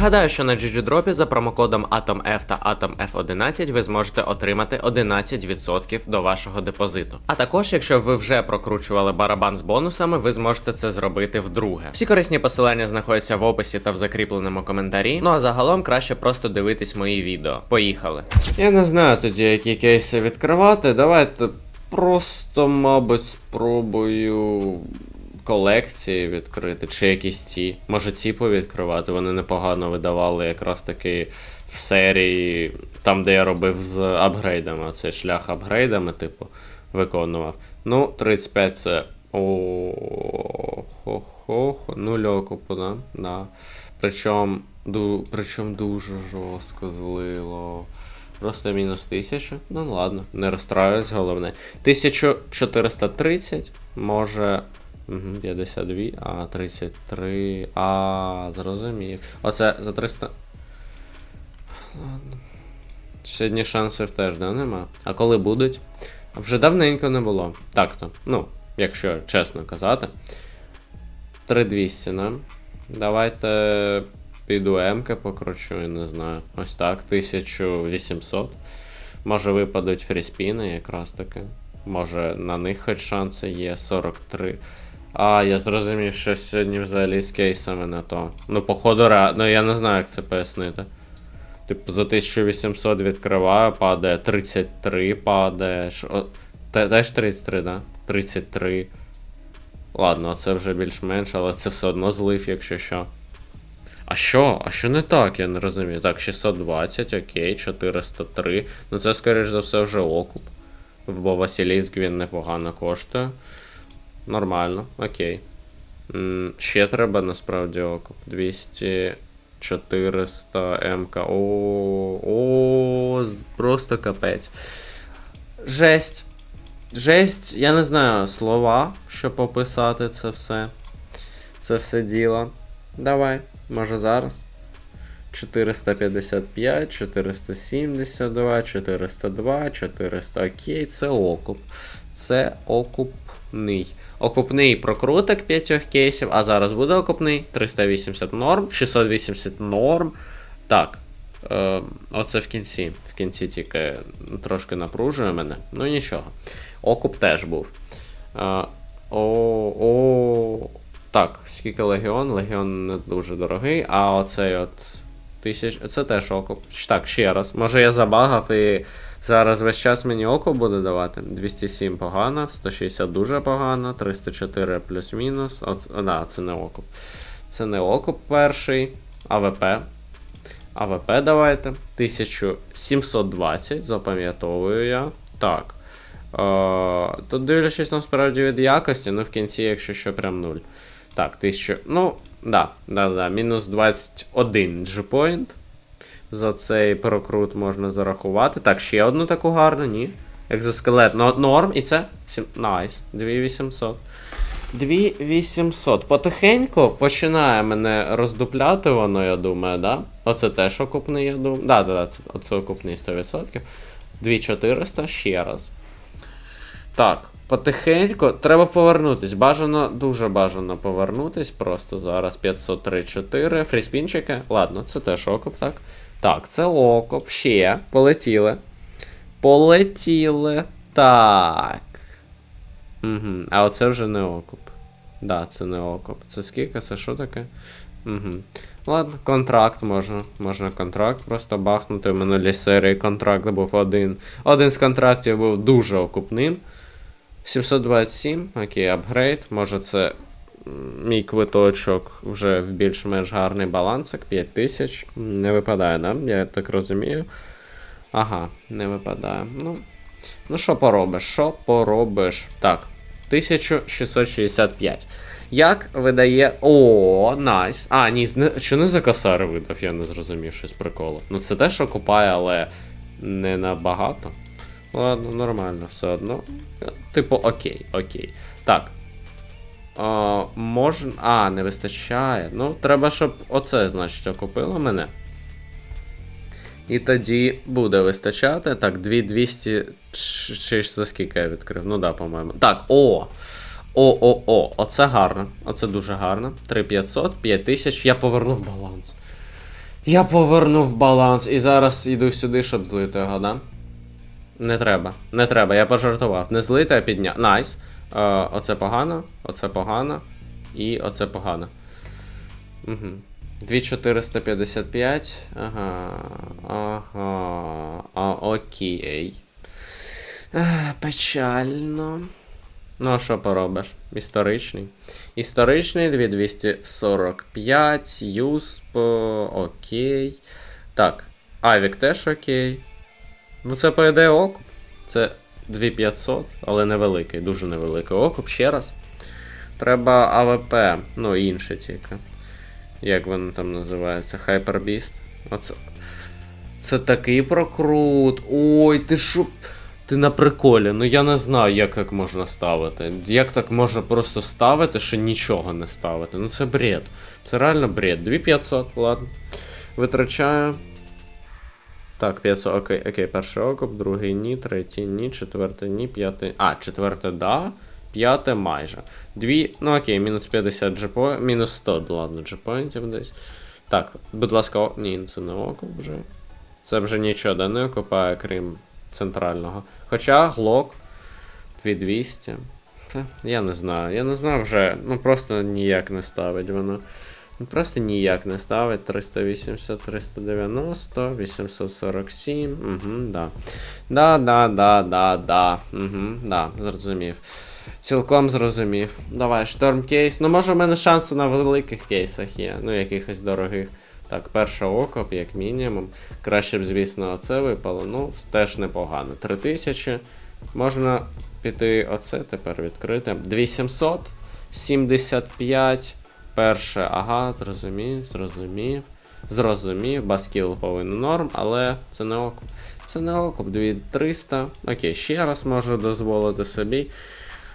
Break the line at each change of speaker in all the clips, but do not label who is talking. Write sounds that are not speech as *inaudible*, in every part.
Нагадаю, що на GGDrop за промокодом AtomF та AtomF11 ви зможете отримати 11% до вашого депозиту. А також, якщо ви вже прокручували барабан з бонусами, ви зможете це зробити вдруге. Всі корисні посилання знаходяться в описі та в закріпленому коментарі. Ну а загалом краще просто дивитись мої відео. Поїхали. Я не знаю тоді, які кейси відкривати. Давайте просто, мабуть, спробую колекції відкрити, чи якісь ті. Може ці повідкривати, вони непогано видавали якраз таки в серії, там, де я робив з апгрейдами, цей шлях апгрейдами, типу, виконував. Ну, 35 це. О, хо хо хо нуль окупу, да? да. Причому, ду, причому дуже жорстко злило. Просто мінус 1000. Ну ладно, не розстраюсь, головне. 1430, може. Угу, 52, а 33. А, зрозумів. Оце за 300. Ладно. Сьогодні шансів теж, да, нема. А коли будуть? Вже давненько не було. Так-то. Ну, якщо чесно казати. 3200, да? Давайте піду М-ки покручу, я не знаю. Ось так, 1800. Може випадуть фріспіни якраз таки. Може на них хоч шанси є 43. А, я зрозумів, що сьогодні взагалі з кейсами не то. Ну, походу, ре... ну я не знаю, як це пояснити. Типу, за 1800 відкриваю, падає 33, падає. Ш... О, те- теж 33, да? 33. Ладно, це вже більш-менш, але це все одно злив, якщо що. А що? А що не так, я не розумію. Так, 620, окей, 403. Ну це, скоріш за все, вже окуп. Бо Василійськ він непогано коштує. Нормально, окей. Ще треба насправді окуп. 200, 400 МК. О, о, просто капець. Жесть. Жесть, я не знаю слова, щоб описати це все. Це все діло. Давай, може зараз. 455, 472, 402, 400. Окей, це окуп. Це окупний. Окупний прокруток 5 кейсів, а зараз буде окупний 380 норм, 680 норм. Так. Е, оце в кінці. В кінці тільки трошки напружує мене. Ну нічого. Окуп теж був. Е, о, о, так, скільки легіон? Легіон не дуже дорогий, а оцей от тисяч. Це теж окуп. Так, ще раз. Може я забагав і зараз весь час мені окуп буде давати. 207 погано, 160 дуже погано, 304 плюс-мінус. Да, це не окуп. Це не окуп перший. АВП. АВП давайте. 1720, запам'ятовую я. Так. Е, тут дивлячись насправді від якості, ну в кінці, якщо що, прям 0. Так, 1000. Ну, да, да, да. Мінус 21 G-point. За цей прокрут можна зарахувати. Так, ще одну таку гарну, ні. Екзоскелет норм, і це. Найс. 2800. 2800. Потихеньку починає мене роздупляти воно, я думаю, да? Оце теж окупний, я думаю. Да, да, да, це, оце окупний 100%. 2400 ще раз. Так, потихеньку треба повернутись. Бажано, дуже бажано повернутись. Просто зараз 503-4. Фріспінчики. Ладно, це теж окоп, так? Так, це окоп. Ще. Полетіли. Полетіли. Так. Угу. А оце вже не окоп. Да, це не окоп. Це скільки? Це що таке? Угу. Ладно, контракт можна. Можна контракт просто бахнути. В минулій серії контракт був один. Один з контрактів був дуже окупним. 727, окей, апгрейд. Може це мій квиточок вже в більш-менш гарний балансик. 5000. Не випадає, да? Я так розумію. Ага, не випадає. Ну, ну що поробиш? Що поробиш? Так, 1665. Як видає. О, найс. А, ні, що не за косари видав, я не зрозумів щось приколу. Ну це те, що купає, але не набагато. Ладно, нормально, все одно. Типу, окей, окей. Так. А, можна. А, не вистачає. Ну, треба, щоб оце, значить, окупило мене. І тоді буде вистачати. Так, 2200. Чи за скільки я відкрив? Ну да, по-моєму. Так, о! О-о-о, оце гарно. Оце дуже гарно. 3500, 5000. Я повернув баланс. Я повернув баланс і зараз іду сюди, щоб злити його, да? Не треба, не треба, я пожартував. Не злити, а підняв. Найс. Е, оце погано, оце погано. І оце погано. Угу. 2455. Ага. Ага. А, окей. Печально. Ну, що поробиш? Історичний. Історичний 2245. Юсп. Окей. Так. Авік теж окей. Ну, це по ідеї окуп. Це 2500, але невеликий, дуже невеликий окуп. Ще раз. Треба АВП, ну інше тільки. Як воно там називається? Hyperbeast. Оце. Це такий прокрут. Ой, ти що. Ти на приколі, ну я не знаю, як так можна ставити. Як так можна просто ставити, що нічого не ставити. Ну це бред. Це реально бред. 2500, ладно. Витрачаю. Так, 500, окей, окей, перший окуп, другий ні, третій ні, четвертий ні, п'ятий. А, четверте да. П'яте майже. Дві. Ну окей, мінус 50 джепо, мінус 100, ладно, джепоінтів десь. Так, будь ласка, о... ні, це не окуп вже. Це вже нічого да не окупає, крім центрального. Хоча глок 2200. Та, я не знаю. Я не знаю вже. Ну просто ніяк не ставить воно. Ну, Просто ніяк не ставить. 380, 390, 847. Угу, да. Да, да, да, да, да. Угу, да, зрозумів. Цілком зрозумів. Давай, шторм кейс. Ну, може, в мене шанси на великих кейсах є. Ну, якихось дорогих. Так, перша окоп, як мінімум. Краще б, звісно, оце випало. Ну, теж непогано. 3000. Можна піти оце тепер відкрити. 2775. Перше, ага, зрозумів, зрозумів. Зрозумів, баскіл повинен норм, але це не окуп. Це не окуп, 2300. Окей, ще раз можу дозволити собі.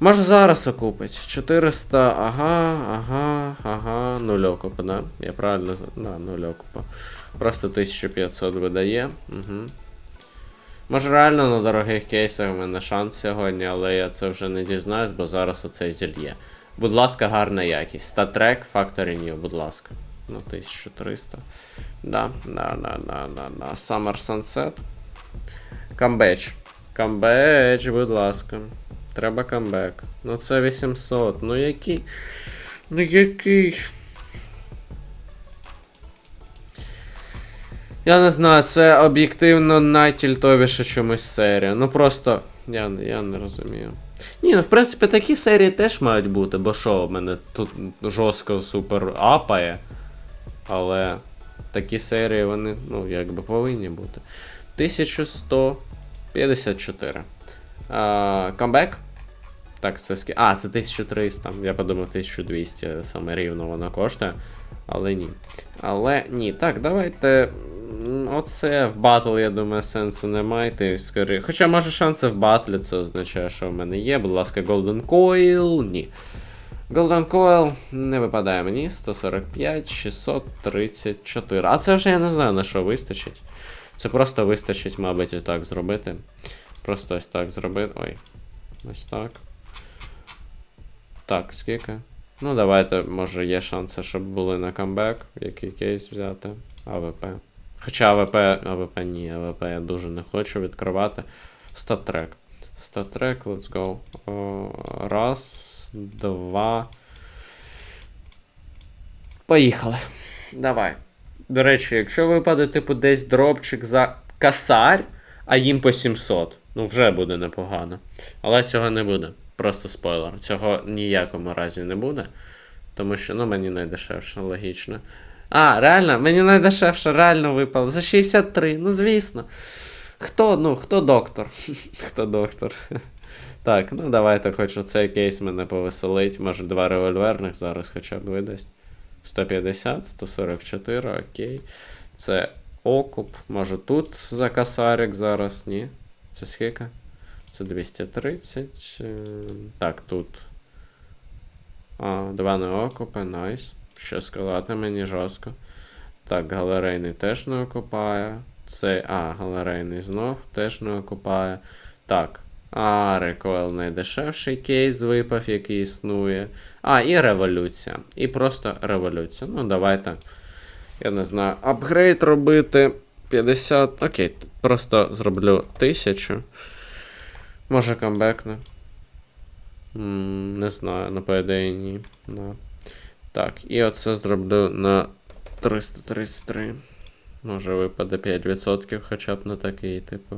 Може зараз окупить. 400, ага, ага, ага. Нуль окупа, да? Я правильно Да, нуль окупа. Просто 1500 видає. Угу. Може реально на дорогих кейсах в мене шанс сьогодні, але я це вже не дізнаюсь, бо зараз оце зільє. Будь ласка, гарна якість. Статрек, Factory New, будь ласка. Ну, 1300. Да, да, да, да, да, да. Summer Sunset. Камбеч. Камбеч, будь ласка. Треба камбек. Ну це 800. Ну який. Ну який. Я не знаю, це об'єктивно найтільтовіша чомусь серія. Ну просто. Я, я не розумію. Ні, ну в принципі такі серії теж мають бути, бо що в мене тут жорстко супер апає. Але такі серії вони, ну, якби повинні бути. 1154. А, камбек. Так, це скі... А, це 1300. Я подумав 1200 саме рівно воно коштує. Але ні. Але ні. Так, давайте. Оце в батл, я думаю, сенсу немає. Ти скорі. Хоча може шанси в батлі, це означає, що в мене є. Будь ласка, Golden Coil. Ні. Golden Coil не випадає мені. 145, 634. А це вже я не знаю на що вистачить. Це просто вистачить, мабуть, і так зробити. Просто ось так зробити. Ой. Ось так. Так, скільки? Ну, давайте, може, є шанси, щоб були на камбек. Який кейс взяти? АВП. Хоча АВП, АВП ні, АВП я дуже не хочу відкривати. Статрек. Статрек, let's go. О, раз, два. Поїхали. Давай. До речі, якщо випаде, типу, десь дропчик за касарь, а їм по 700, ну вже буде непогано. Але цього не буде. Просто спойлер. Цього ніякому разі не буде. Тому що, ну, мені найдешевше, логічно. А, реально, мені найдешевше реально випало. За 63, ну звісно. Хто, ну, хто доктор? *laughs* хто доктор? *laughs* так, ну давайте хоч оцей кейс мене повеселить. Може, два револьверних зараз хоча б видасть. 150, 144, окей. Це окуп. Може тут за касарик зараз, ні? Це скільки? Це 230. е, Так, тут. А, два не окупи, найс. Що сказати мені жорстко. Так, галерейний теж не окупає. Це. А, галерейний знов теж не окупає. Так. А, рекойл найдешевший кейс випав, який існує. А, і революція. І просто революція. Ну, давайте. я не знаю, апгрейд робити 50. Окей, просто зроблю 1000. Може камбекне. Не знаю, на ідеї ні. Да. Так, і оце зроблю на 333. Може випаде 5% хоча б на такий, типу.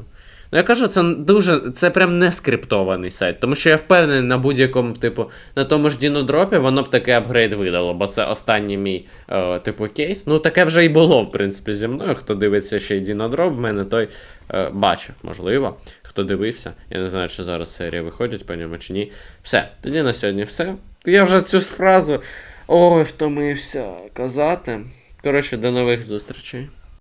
Ну, я кажу, це дуже. Це прям не скриптований сайт. Тому що я впевнений на будь-якому, типу, на тому ж Дінодропі воно б такий апгрейд видало, бо це останній мій, е, типу, кейс. Ну, таке вже і було, в принципі, зі мною. Хто дивиться ще й Дінодроп, в мене той е, бачив, можливо. Хто дивився, я не знаю, чи зараз серії виходять по ньому чи ні. Все, тоді на сьогодні все. Я вже цю фразу. Ой, втомився казати. Коротше, до нових зустрічей.